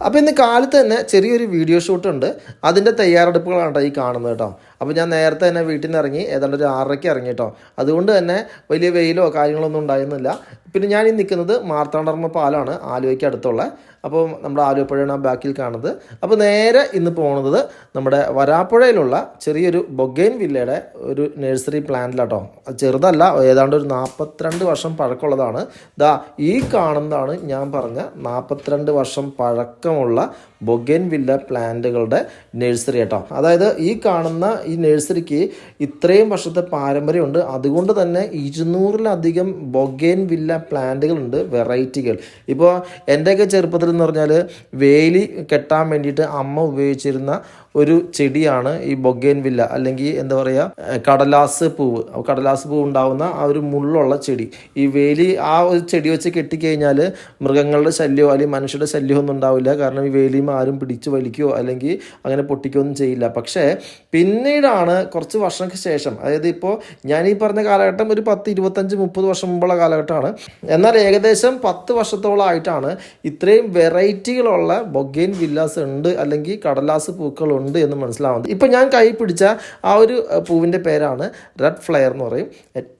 അപ്പോൾ ഇന്ന് കാലത്ത് തന്നെ ചെറിയൊരു വീഡിയോ ഷൂട്ടുണ്ട് അതിന്റെ തയ്യാറെടുപ്പുകളാണ് ഈ കാണുന്നത് കേട്ടോ. അപ്പോൾ ഞാൻ നേരത്തെ തന്നെ വീട്ടിൽ നിന്ന് ഇറങ്ങി ഏതാണ്ട് ഒരു ആറരയ്ക്ക് ഇറങ്ങി കേട്ടോ അതുകൊണ്ട് തന്നെ വലിയ വെയിലോ കാര്യങ്ങളൊന്നും ഉണ്ടായിരുന്നില്ല. പിന്നെ ഞാൻ ഈ നിൽക്കുന്നത് മാർത്താണ്ഡർമ്മ പാലാണ് ആലുവയ്ക്ക് അടുത്തുള്ള. അപ്പോൾ നമ്മുടെ ആലുവപ്പുഴയാണ് ആ ബാക്കിൽ കാണുന്നത്. അപ്പോൾ നേരെ ഇന്ന് പോകുന്നത് നമ്മുടെ വരാപ്പുഴയിലുള്ള ചെറിയൊരു ബൊഗൈൻ വില്ലയുടെ ഒരു നഴ്സറി പ്ലാന്റിലാട്ടോ. ചെറുതല്ല ഏതാണ്ട് ഒരു നാൽപ്പത്തിരണ്ട് വർഷം പഴക്കമുള്ളതാണ്. ദാ ഈ കാണുന്നതാണ് ഞാൻ പറഞ്ഞ നാൽപ്പത്തിരണ്ട് വർഷം പഴക്കമുള്ള ബൊഗൈൻ വില്ല പ്ലാന്റുകളുടെ നഴ്സറി കേട്ടോ. അതായത് ഈ കാണുന്ന ഈ നഴ്സറിക്ക് ഇത്രയും വർഷത്തെ പാരമ്പര്യമുണ്ട്. അതുകൊണ്ട് തന്നെ ഇരുന്നൂറിലധികം ബൊഗേൻ വില്ല പ്ലാന്റുകളുണ്ട് വെറൈറ്റികൾ. ഇപ്പോൾ എന്റെയൊക്കെ ചെറുപ്പത്തിൽ എന്ന് പറഞ്ഞാൽ വേലി കെട്ടാൻ വേണ്ടിയിട്ട് അമ്മ ഉപയോഗിച്ചിരുന്ന ഒരു ചെടിയാണ് ഈ ബൊഗേൻ വില്ല അല്ലെങ്കിൽ എന്താ പറയുക കടലാസ് പൂവ്. കടലാസ് പൂവ് ഉണ്ടാവുന്ന ആ ഒരു മുള്ളുള്ള ചെടി. ഈ വേലി ആ ഒരു ചെടി വെച്ച് കെട്ടിക്കഴിഞ്ഞാൽ മൃഗങ്ങളുടെ ശല്യമോ അല്ലെങ്കിൽ മനുഷ്യരുടെ ശല്യമോ ഒന്നും ഉണ്ടാവില്ല. കാരണം ഈ വേലിയും ആരും പിടിച്ചു വലിക്കുകയോ അല്ലെങ്കിൽ അങ്ങനെ പൊട്ടിക്കുകയോ ഒന്നും ചെയ്യില്ല. പക്ഷേ പിന്നീടാണ് കുറച്ച് വർഷങ്ങൾക്ക് ശേഷം. അതായത് ഇപ്പോൾ ഞാൻ ഈ പറഞ്ഞ കാലഘട്ടം ഒരു പത്ത് ഇരുപത്തഞ്ച് മുപ്പത് വർഷം മുമ്പുള്ള കാലഘട്ടമാണ്. എന്നാൽ ഏകദേശം പത്ത് വർഷത്തോളമായിട്ടാണ് ഇത്രയും വെറൈറ്റികളുള്ള ബൊഗൈൻ വില്ലാസ് ഉണ്ട് അല്ലെങ്കിൽ കടലാസ് പൂക്കളുണ്ട് എന്ന് മനസ്സിലാവുന്നത്. ഇപ്പം ഞാൻ കൈ പിടിച്ച ആ ഒരു പൂവിന്റെ പേരാണ് റെഡ് ഫ്ലയർ എന്ന് പറയും.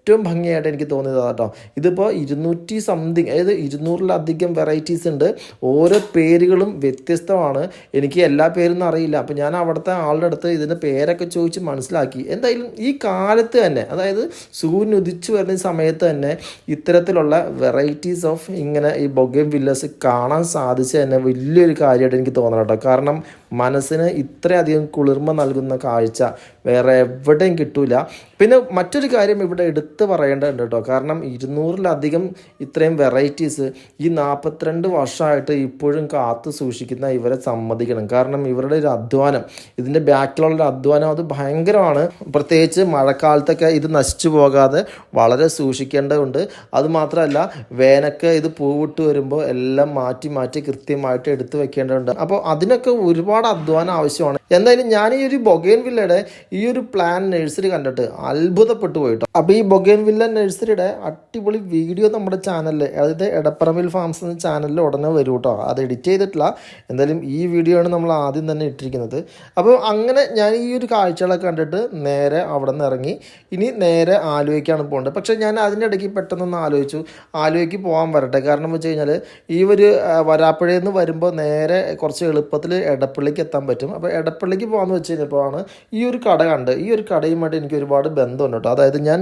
ഏറ്റവും ഭംഗിയായിട്ട് എനിക്ക് തോന്നിയത് കേട്ടോ. ഇതിപ്പോൾ ഇരുന്നൂറ്റി സംതിങ് അതായത് ഇരുന്നൂറിലധികം വെറൈറ്റീസ് ഉണ്ട്. ഓരോ പേരുകളും വ്യത്യസ്തമാണ്. എനിക്ക് എല്ലാ പേരും അറിയില്ല. അപ്പോൾ ഞാൻ അവിടുത്തെ ആളുടെ അടുത്ത് ഇതിന്റെ പേരൊക്കെ ചോദിച്ച് മനസ്സിലാക്കി. എന്തായാലും ഈ കാലത്ത് തന്നെ അതായത് സൂര്യൻ ഉദിച്ചു വരുന്ന സമയത്ത് തന്നെ ഇത്തരത്തിലുള്ള വെറൈറ്റീസ് ഓഫ് ഇങ്ങനെ ഈ ബൊഗേം വില്ലേഴ്സ് കാണാൻ സാധിച്ച തന്നെ വലിയൊരു കാര്യമായിട്ട് എനിക്ക് തോന്നണം കേട്ടോ. കാരണം മനസ്സിന് ഇത്രയധികം കുളിർമ നൽകുന്ന കാഴ്ച വേറെ എവിടെയും കിട്ടൂല. പിന്നെ മറ്റൊരു കാര്യം ഇവിടെ എടുത്തു പറയേണ്ടതുണ്ട് കേട്ടോ. കാരണം ഇരുന്നൂറിലധികം ഇത്രയും വെറൈറ്റീസ് ഈ നാൽപ്പത്തിരണ്ട് വർഷമായിട്ട് ഇപ്പോഴും കാത്തു സൂക്ഷിക്കുന്ന ഇവരെ സമ്മതിക്കണം. കാരണം ഇവരുടെ ഒരു അധ്വാനം ഇതിന്റെ ബാക്കിലുള്ള അധ്വാനം അത് ഭയങ്കരമാണ്. പ്രത്യേകിച്ച് മഴക്കാലത്തൊക്കെ ഇത് നശിച്ചു പോകാതെ വളരെ സൂക്ഷിക്കേണ്ടതുണ്ട്. അതുമാത്രമല്ല വേനൊക്കെ ഇത് പൂവിട്ട് വരുമ്പോൾ എല്ലാം മാറ്റി മാറ്റി കൃത്യമായിട്ട് എടുത്തു വെക്കേണ്ടതുണ്ട്. അപ്പോൾ അതിനൊക്കെ ഒരുപാട് അധ്വാനം ആവശ്യമാണ്. എന്തായാലും ഞാൻ ഈ ഒരു ബൊഗേൻ വില്ലയുടെ ഈ ഒരു പ്ലാൻ നഴ്സറി കണ്ടിട്ട് അത്ഭുതപ്പെട്ടു പോയിട്ടോ അപ്പോൾ ഈ ബൊഗൈൻ വില്ല നഴ്സറിയുടെ അടിപൊളി വീഡിയോ നമ്മുടെ ചാനലിൽ അതായത് എടപ്പറമ്പിൽ ഫാംസ് എന്ന ചാനലിൽ ഉടനെ വരും കേട്ടോ അത് എഡിറ്റ് ചെയ്തിട്ടില്ല. എന്തായാലും ഈ വീഡിയോ ആണ് നമ്മൾ ആദ്യം തന്നെ ഇട്ടിരിക്കുന്നത്. അപ്പോൾ അങ്ങനെ ഞാൻ ഈ ഒരു കാഴ്ചകളൊക്കെ കണ്ടിട്ട് നേരെ അവിടെ നിന്ന് ഇറങ്ങി. ഇനി നേരെ ആലുവയ്ക്കാണ് പോകേണ്ടത്. പക്ഷേ ഞാൻ അതിന്റെ ഇടയ്ക്ക് പെട്ടെന്നൊന്ന് ആലോചിച്ചു. ആലുവയ്ക്ക് പോകാൻ വരട്ടെ. കാരണം വെച്ച് കഴിഞ്ഞാൽ ഈ ഒരു വരാപ്പുഴയിൽ നിന്ന് വരുമ്പോൾ നേരെ കുറച്ച് എളുപ്പത്തിൽ എടപ്പള്ളിക്ക് എത്താൻ പറ്റും. അപ്പോൾ എടപ്പള്ളിക്ക് പോകാമെന്ന് വെച്ച് കഴിഞ്ഞപ്പോഴാണ് ഈ ഒരു കട കണ്ട് ഈ ഒരു കടയുമായിട്ട് എനിക്ക് ഒരുപാട് ബന്ധമുണ്ട് കേട്ടോ അതായത് ഞാൻ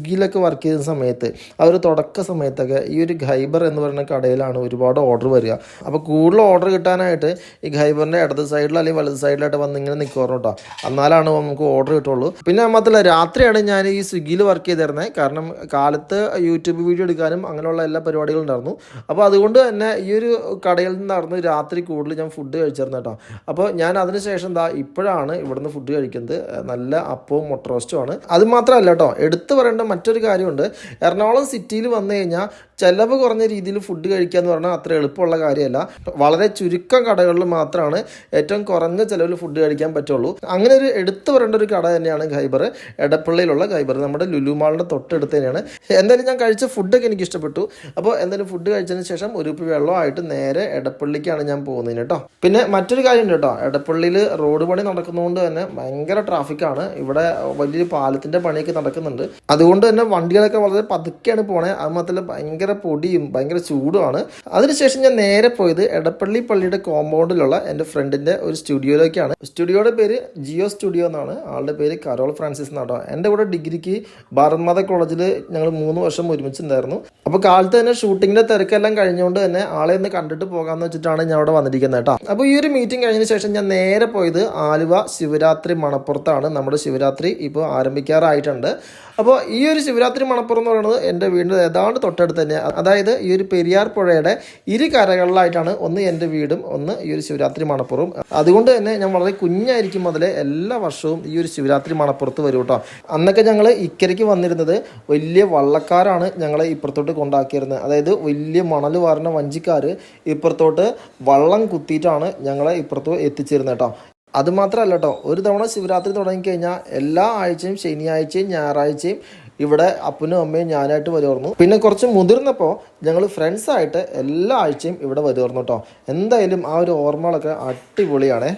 സ്വിഗ്ഗിയിലൊക്കെ വർക്ക് ചെയ്യുന്ന സമയത്ത് ആ ഒരു തുടക്ക സമയത്തൊക്കെ ഈ ഒരു ഖൈബർ എന്ന് പറയുന്ന കടയിലാണ് ഒരുപാട് ഓർഡർ വരിക. അപ്പോൾ കൂടുതൽ ഓർഡർ കിട്ടാനായിട്ട് ഈ ഖൈബറിന്റെ ഇടത് സൈഡിൽ അല്ലെങ്കിൽ വലത് സൈഡിലായിട്ട് വന്ന് ഇങ്ങനെ നിൽക്കുമായിരുന്നു കേട്ടോ എന്നാലാണ് നമുക്ക് ഓർഡർ കിട്ടുള്ളൂ. പിന്നെ മാത്രമല്ല രാത്രിയാണ് ഞാൻ ഈ സ്വിഗ്ഗിയിൽ വർക്ക് ചെയ്തിരുന്നത് കാരണം കാലത്ത് യൂട്യൂബ് വീഡിയോ എടുക്കാനും അങ്ങനെയുള്ള എല്ലാ പരിപാടികളും ഉണ്ടായിരുന്നു. അപ്പോൾ അതുകൊണ്ട് തന്നെ ഈ ഒരു കടയിൽ നിന്നായിരുന്നു രാത്രി കൂടുതൽ ഞാൻ ഫുഡ് കഴിച്ചിരുന്നത് കേട്ടോ അപ്പോൾ ഞാൻ അതിനുശേഷം എന്താ ഇപ്പോഴാണ് ഇവിടുന്ന് ഫുഡ് കഴിക്കുന്നത്. നല്ല അപ്പവും മുട്ട റോസ്റ്റുമാണ് അത് മാത്രമല്ല കേട്ടോ എടുത്തു പറയേണ്ട മറ്റൊരു കാര്യമുണ്ട്. എറണാകുളം സിറ്റിയിൽ വന്നു കഴിഞ്ഞാൽ ചിലവ് കുറഞ്ഞ രീതിയിൽ ഫുഡ് കഴിക്കുക എന്ന് പറഞ്ഞാൽ അത്ര എളുപ്പമുള്ള കാര്യമല്ല. വളരെ ചുരുക്കം കടകളിൽ മാത്രമാണ് ഏറ്റവും കുറഞ്ഞ ചിലവിൽ ഫുഡ് കഴിക്കാൻ പറ്റുള്ളൂ. അങ്ങനെ ഒരു എടുത്തു പറയേണ്ട ഒരു കട തന്നെയാണ് ഖൈബർ. എടപ്പള്ളിയിലുള്ള ഖൈബർ. നമ്മുടെ ലുലു തൊട്ടടുത്ത് തന്നെയാണ്. എന്തായാലും ഞാൻ കഴിച്ച ഫുഡൊക്കെ എനിക്ക് ഇഷ്ടപ്പെട്ടു. അപ്പോൾ എന്തായാലും ഫുഡ് കഴിച്ചതിന് ശേഷം ഒരു വെള്ളമായിട്ട് നേരെ എടപ്പള്ളിക്കാണ് ഞാൻ പോകുന്നത് കേട്ടോ. പിന്നെ മറ്റൊരു കാര്യമുണ്ട് കേട്ടോ. എടപ്പള്ളിയിൽ റോഡ് പണി നടക്കുന്നതുകൊണ്ട് തന്നെ ഭയങ്കര ട്രാഫിക്കാണ് ഇവിടെ വലിയൊരു പാലത്തിന്റെ പണിയൊക്കെ നടക്കുന്നുണ്ട്. അതുകൊണ്ട് തന്നെ വണ്ടികളൊക്കെ വളരെ പതുക്കെയാണ് പോണേ. അത് മാത്രമല്ല ഭയങ്കര പൊടിയും ഭയങ്കര ചൂടുമാണ്. അതിനുശേഷം ഞാൻ നേരെ പോയത് എടപ്പള്ളി പള്ളിയുടെ കോമ്പൗണ്ടിലുള്ള എന്റെ ഫ്രണ്ടിന്റെ ഒരു സ്റ്റുഡിയോയിലേക്കാണ്. സ്റ്റുഡിയോയുടെ പേര് ജിയോ സ്റ്റുഡിയോ എന്നാണ്. ആളുടെ പേര് കരോൾ ഫ്രാൻസിസ് എന്നാട്ടോ. എന്റെ കൂടെ ഡിഗ്രിക്ക് ഭാരത്മാത കോളേജിൽ ഞങ്ങൾ മൂന്ന് വർഷം ഒരുമിച്ചുണ്ടായിരുന്നു. അപ്പോൾ കാലത്ത് തന്നെ ഷൂട്ടിങ്ങിന്റെ തിരക്കെല്ലാം കഴിഞ്ഞുകൊണ്ട് തന്നെ ആളെ ഒന്ന് കണ്ടിട്ട് പോകാമെന്ന് വെച്ചിട്ടാണ് ഞാൻ അവിടെ വന്നിരിക്കുന്നത് കേട്ടോ. അപ്പോൾ ഈ ഒരു മീറ്റിംഗ് കഴിഞ്ഞതിന് ശേഷം ഞാൻ നേരെ പോയത് ആലുവ ശിവരാത്രി മണപ്പുറത്താണ്. നമ്മുടെ ശിവരാത്രി ഇപ്പോൾ ആരംഭിക്കാറായിട്ടുണ്ട്. അപ്പോൾ ഈ ഒരു ശിവരാത്രി മണപ്പുറം എന്ന് പറയുന്നത് എന്റെ വീടിന്റെ ഏതാണ്ട് തൊട്ടടുത്ത് തന്നെ. അതായത് ഈ ഒരു പെരിയാർ പുഴയുടെ ഇരു കരകളിലായിട്ടാണ് ഒന്ന് എന്റെ വീടും ഒന്ന് ഈ ഒരു ശിവരാത്രി മണപ്പുറവും. അതുകൊണ്ട് തന്നെ ഞാൻ വളരെ കുഞ്ഞായിരിക്കും മുതലേ എല്ലാ വർഷവും ഈ ഒരു ശിവരാത്രി മണപ്പുറത്ത് വരും കേട്ടോ അന്നൊക്കെ ഞങ്ങൾ ഇക്കരയ്ക്ക് വന്നിരുന്നത് വലിയ വള്ളക്കാരാണ് ഞങ്ങളെ ഇപ്പുറത്തോട്ട് കൊണ്ടാക്കിയിരുന്നത്. അതായത് വലിയ മണൽ വാരുന്ന വഞ്ചിക്കാർ ഇപ്പുറത്തോട്ട് വള്ളം കുത്തിയിട്ടാണ് ഞങ്ങളെ ഇപ്പുറത്ത് എത്തിച്ചിരുന്നത് കേട്ടോ അതുമാത്രമല്ല കേട്ടോ ഒരു തവണ ശിവരാത്രി തുടങ്ങിക്കഴിഞ്ഞാൽ എല്ലാ ആഴ്ചയും ശനിയാഴ്ചയും ഞായറാഴ്ചയും ഇവിടെ അപ്പനും അമ്മയും ഞാനായിട്ട് വരുമായിരുന്നു പിന്നെ കുറച്ച് മുതിർന്നപ്പോൾ ഞങ്ങൾ ഫ്രണ്ട്സായിട്ട് എല്ലാ ആഴ്ചയും ഇവിടെ വരുമായിരുന്നു കേട്ടോ എന്തായാലും ആ ഒരു ഓർമ്മകളൊക്കെ അടിപൊളിയാണേ.